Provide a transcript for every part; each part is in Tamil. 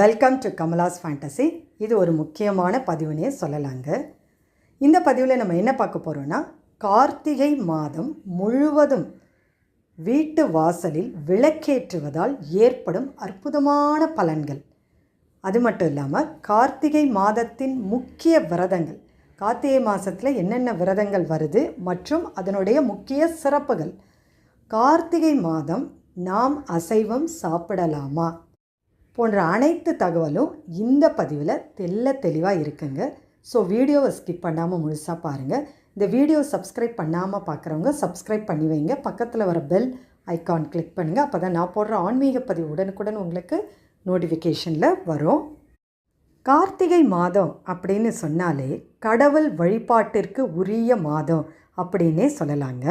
வெல்கம் டு கமலாஸ் ஃபேண்டசி இது ஒரு முக்கியமான பதிவுனே சொல்லலாங்க. இந்த பதிவில் நம்ம என்ன பார்க்க போகிறோன்னா கார்த்திகை மாதம் முழுவதும் வீட்டு வாசலில் விளக்கேற்றுவதால் ஏற்படும் அற்புதமான பலன்கள். அது மட்டும் இல்லாமல் கார்த்திகை மாதத்தின் முக்கிய விரதங்கள். கார்த்திகை மாதத்தில் என்னென்ன விரதங்கள் வருது மற்றும் அதனுடைய முக்கிய சிறப்புகள். கார்த்திகை மாதம் நாம் அசைவம் சாப்பிடலாமா? போன்ற அனைத்து தகவலும் இந்த பதிவில் தெல்ல தெளிவாக இருக்குங்க. ஸோ வீடியோவை ஸ்கிப் பண்ணாமல் முழுசாக பாருங்கள் இந்த வீடியோ சப்ஸ்கிரைப் பண்ணாமல் பார்க்குறவங்க சப்ஸ்கிரைப் பண்ணி வைங்க. பக்கத்தில் வர பெல் ஐக்கான் கிளிக் பண்ணுங்கள் அப்போ தான் நான் போடுற ஆன்மீக பதிவு உடனுக்குடன் உங்களுக்கு நோட்டிஃபிகேஷனில் வரும். கார்த்திகை மாதம் அப்படின்னு சொன்னாலே கடவுள் வழிபாட்டிற்கு உரிய மாதம் அப்படின்னே சொல்லலாங்க.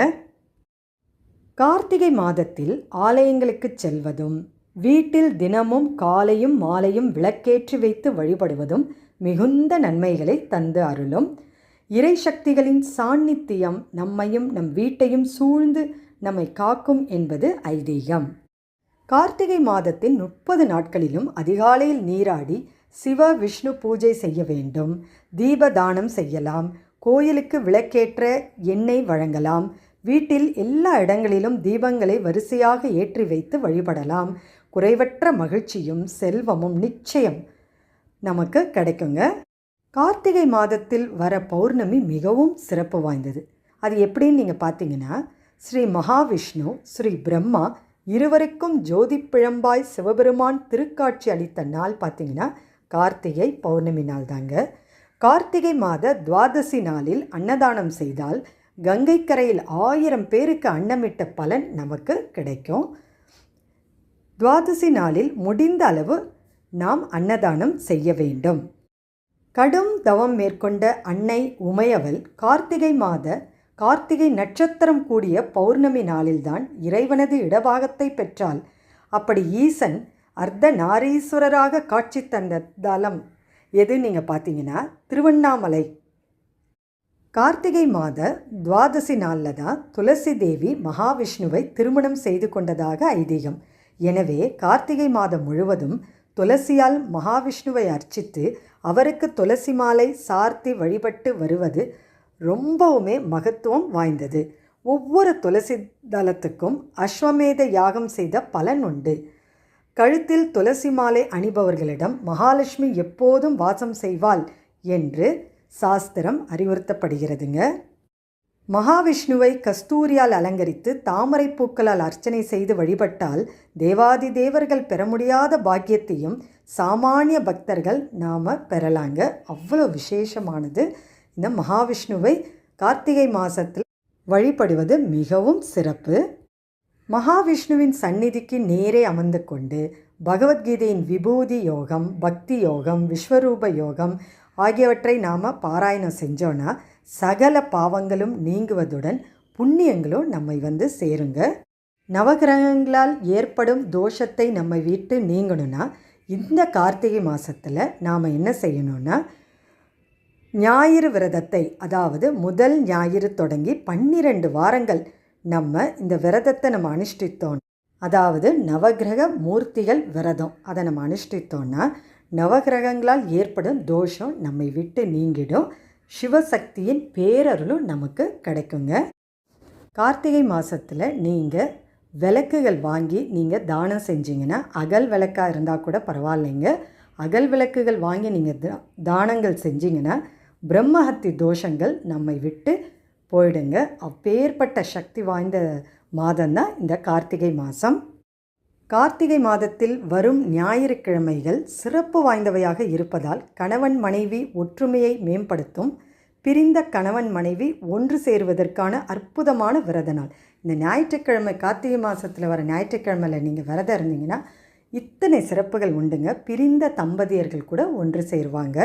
கார்த்திகை மாதத்தில் ஆலயங்களுக்கு செல்வதும் வீட்டில் தினமும் காலையும் மாலையும் விளக்கேற்றி வைத்து வழிபடுவதும் மிகுந்த நன்மைகளை தந்து அருளும். இறை சக்திகளின் சாநித்தியம் நம்மையும் நம் வீட்டையும் சூழ்ந்து நம்மை காக்கும் என்பது ஐதீகம். கார்த்திகை மாதத்தின் முப்பது நாட்களிலும் அதிகாலையில் நீராடி சிவ விஷ்ணு பூஜை செய்ய வேண்டும். தீபதானம் செய்யலாம். கோயிலுக்கு விளக்கேற்ற எண்ணெய் வழங்கலாம். வீட்டில் எல்லா இடங்களிலும் தீபங்களை வரிசையாக ஏற்றி வைத்து வழிபடலாம். குறைவற்ற மகிழ்ச்சியும் செல்வமும் நிச்சயம் நமக்கு கிடைக்குங்க. கார்த்திகை மாதத்தில் வர பௌர்ணமி மிகவும் சிறப்பு வாய்ந்தது. அது எப்படின்னு நீங்கள் பார்த்தீங்கன்னா ஸ்ரீ மகாவிஷ்ணு ஸ்ரீ பிரம்மா இருவருக்கும் ஜோதி பிழம்பாய் சிவபெருமான் திருக்காட்சி அளித்த நாள் பார்த்தீங்கன்னா கார்த்திகை பௌர்ணமி நாள் தாங்க. கார்த்திகை மாத துவாதசி நாளில் அன்னதானம் செய்தால் கங்கைக்கரையில் ஆயிரம் பேருக்கு அன்னமிட்ட பலன் நமக்கு கிடைக்கும். துவாதசி நாளில் முடிந்த அளவு நாம் அன்னதானம் செய்ய வேண்டும். கடும் தவம் மேற்கொண்ட அன்னை உமையவள் கார்த்திகை மாத கார்த்திகை நட்சத்திரம் கூடிய பௌர்ணமி நாளில்தான் இறைவனது இடபாகத்தை பெற்றால் அப்படி ஈசன் அர்த்த நாரீஸ்வரராக காட்சி தந்த தலம் எது நீங்கள் பார்த்தீங்கன்னா திருவண்ணாமலை. கார்த்திகை மாத துவாதசி நாளில் தான் துளசி தேவி மகாவிஷ்ணுவை திருமணம் செய்து கொண்டதாக ஐதீகம். எனவே கார்த்திகை மாதம் முழுவதும் துளசியால் மகாவிஷ்ணுவை அர்ச்சித்து அவருக்கு துளசி மாலை சார்த்தி வழிபட்டு வருவது ரொம்பவுமே மகத்துவம் வாய்ந்தது. ஒவ்வொரு துளசி தலத்துக்கும் அஸ்வமேத யாகம் செய்த பலன் உண்டு. கழுத்தில் துளசி மாலை அணிபவர்களிடம் மகாலட்சுமி எப்போதும் வாசம் செய்வாள் என்று சாஸ்திரம் அறிவுறுத்தப்படுகிறதுங்க. மகாவிஷ்ணுவை கஸ்தூரியால் அலங்கரித்து தாமரை பூக்களால் அர்ச்சனை செய்து வழிபட்டால் தேவாதி தேவர்கள் பெற முடியாத பாக்கியத்தையும் சாமானிய பக்தர்கள் நாம் பெறலாங்க. அவ்வளோ விசேஷமானது. இந்த மகாவிஷ்ணுவை கார்த்திகை மாதத்தில் வழிபடுவது மிகவும் சிறப்பு. மகாவிஷ்ணுவின் சந்நிதிக்கு நேரே அமர்ந்து கொண்டு பகவத்கீதையின் விபூதி யோகம் பக்தி யோகம் விஸ்வரூப யோகம் ஆகியவற்றை நாம் பாராயணம் செஞ்சோன்னா சகல பாவங்களும் நீங்குவதுடன் புண்ணியங்களும் நம்மை வந்து சேருங்க. நவகிரகங்களால் ஏற்படும் தோஷத்தை நம்மை விட்டு நீங்கணும்னா இந்த கார்த்திகை மாதத்தில் நாம் என்ன செய்யணும்னா ஞாயிறு விரதத்தை அதாவது முதல் ஞாயிறு தொடங்கி பன்னிரெண்டு வாரங்கள் நம்ம இந்த விரதத்தை நம்ம அனுஷ்டித்தோம். அதாவது நவகிரக மூர்த்திகள் விரதம். அதை நம்ம அனுஷ்டித்தோன்னா நவகிரகங்களால் ஏற்படும் தோஷம் நம்மை விட்டு நீங்கிடும். சிவசக்தியின் பேரருளும் நமக்கு கிடைக்குங்க. கார்த்திகை மாதத்தில் நீங்கள் விளக்குகள் வாங்கி நீங்கள் தானம் செஞ்சீங்கன்னா அகல் விளக்காக இருந்தால் கூட பரவாயில்லைங்க. அகல் விளக்குகள் வாங்கி நீங்கள் தானங்கள் செஞ்சீங்கன்னா பிரம்மஹத்தி தோஷங்கள் நம்மை விட்டு போயிடுங்க. அப்பேற்பட்ட சக்தி வாய்ந்த மாதம்தான் இந்த கார்த்திகை மாதம் கார்த்திகை மாதத்தில் வரும் ஞாயிற்றுக்கிழமைகள் சிறப்பு வாய்ந்தவையாக இருப்பதால் கணவன் மனைவி ஒற்றுமையை மேம்படுத்தும். பிரிந்த கணவன் மனைவி ஒன்று சேருவதற்கான அற்புதமான விரத நாள். இந்த ஞாயிற்றுக்கிழமை கார்த்திகை மாதத்தில் வர ஞாயிற்றுக்கிழமையில் நீங்கள் விரதம் இருந்தீங்கன்னா இத்தனை சிறப்புகள் உண்டுங்க. பிரிந்த தம்பதியர்கள் கூட ஒன்று சேருவாங்க.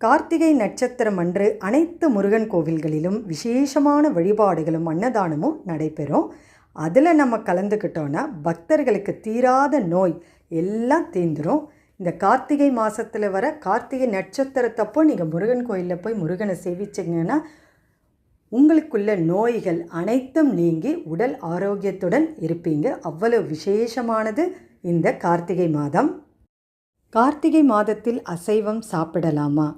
கார்த்திகை நட்சத்திரம் அன்று அனைத்து முருகன் கோவில்களிலும் விசேஷமான வழிபாடுகளும் அன்னதானமும் நடைபெறும். அதில் நம்ம கலந்துக்கிட்டோன்னா பக்தர்களுக்கு தீராத நோய் எல்லாம் தீந்துடும் இந்த கார்த்திகை மாதத்தில் வர கார்த்திகை நட்சத்திரத்தப்போ நீங்கள் முருகன் கோயிலில் போய் முருகனை சேவிச்சிங்கன்னா உங்களுக்குள்ள நோய்கள் அனைத்தும் நீங்கி உடல் ஆரோக்கியத்துடன் இருப்பீங்க. அவ்வளவு விசேஷமானது இந்த கார்த்திகை மாதம். கார்த்திகை மாதத்தில் அசைவம் சாப்பிடலாமா?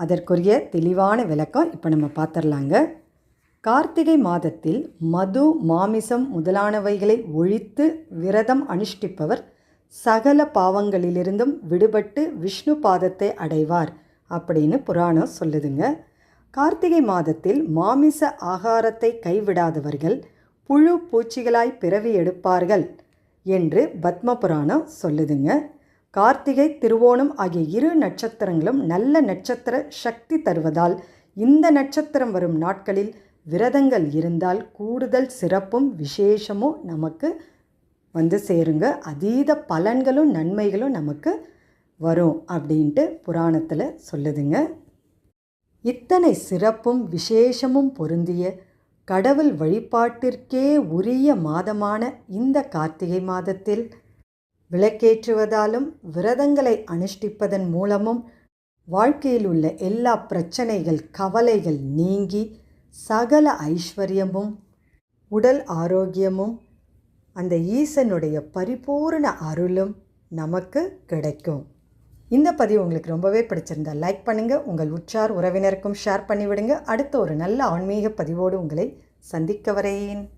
அதற்குரிய தெளிவான விளக்கம் இப்போ நம்ம பார்த்துடலாங்க கார்த்திகை மாதத்தில் மது மாமிசம் முதலானவைகளை ஒழித்து விரதம் அனுஷ்டிப்பவர் சகல பாவங்களிலிருந்தும் விடுபட்டு விஷ்ணு பாதத்தை அடைவார் அப்படின்னு புராணம் சொல்லுதுங்க. கார்த்திகை மாதத்தில் மாமிச ஆகாரத்தை கைவிடாதவர்கள் புழு பூச்சிகளாய் பிறவி எடுப்பார்கள் என்று பத்ம புராணம் சொல்லுதுங்க. கார்த்திகை திருவோணம் ஆகிய இரு நட்சத்திரங்களும் நல்ல நட்சத்திர சக்தி தருவதால் இந்த நட்சத்திரம் வரும் நாட்களில் விரதங்கள் இருந்தால் கூடுதல் சிறப்பும் விசேஷமும் நமக்கு வந்து சேருங்க. அதீத பலன்களும் நன்மைகளும் நமக்கு வரும் அப்படின்ட்டு புராணத்தில் சொல்லுதுங்க. இத்தனை சிறப்பும் விசேஷமும் பொருந்திய கடவுள் வழிபாட்டிற்கே உரிய மாதமான இந்த கார்த்திகை மாதத்தில் விளக்கேற்றுவதாலும் விரதங்களை அனுஷ்டிப்பதன் மூலமும் வாழ்க்கையில் உள்ள எல்லா பிரச்சனைகள் கவலைகள் நீங்கி சகல ஐஸ்வர்யமும் உடல் ஆரோக்கியமும் அந்த ஈசனுடைய பரிபூரண அருளும் நமக்கு கிடைக்கும். இந்த பதிவு உங்களுக்கு ரொம்பவே பிடிச்சிருந்தா லைக் பண்ணுங்கள் உங்கள் உற்றார் உறவினருக்கும் ஷேர் பண்ணிவிடுங்க. அடுத்த ஒரு நல்ல ஆன்மீக பதிவோடு உங்களை சந்திக்க வரையேன்